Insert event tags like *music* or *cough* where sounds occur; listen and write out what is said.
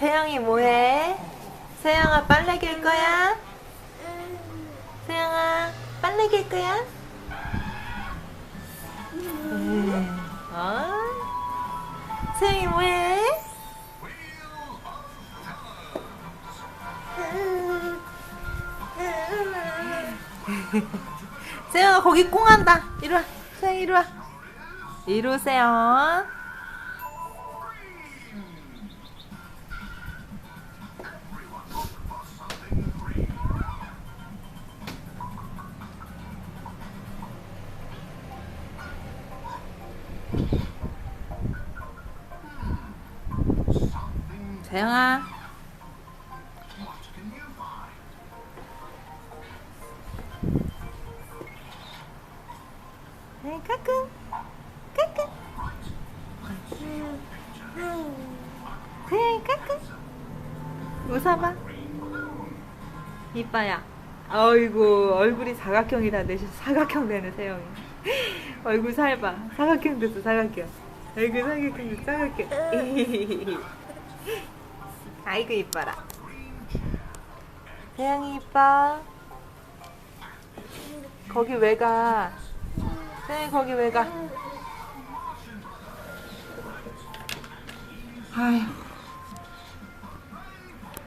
세영이 뭐해? 세영아 빨래 길 거야? 세영아 빨래 길 거야? 음, 어? 세영이 뭐해? 세영아 거기 꽁한다 이리 와 세영이 이리 와 이리 오세요 세영아. 네, 까꿍 까꿍 세영이 까꿍 웃어봐. 이빠야. 어이구 얼굴이 사각형이 다. 되셔 사각형 되네 세영이 *laughs* 얼굴 살봐. 사각형 됐어 사각형. 얼굴 사각형 됐어 *laughs* 사각형. 아이고 이뻐라. 세영이 이뻐. 거기 왜가? 세영이 거기 왜 가? 아휴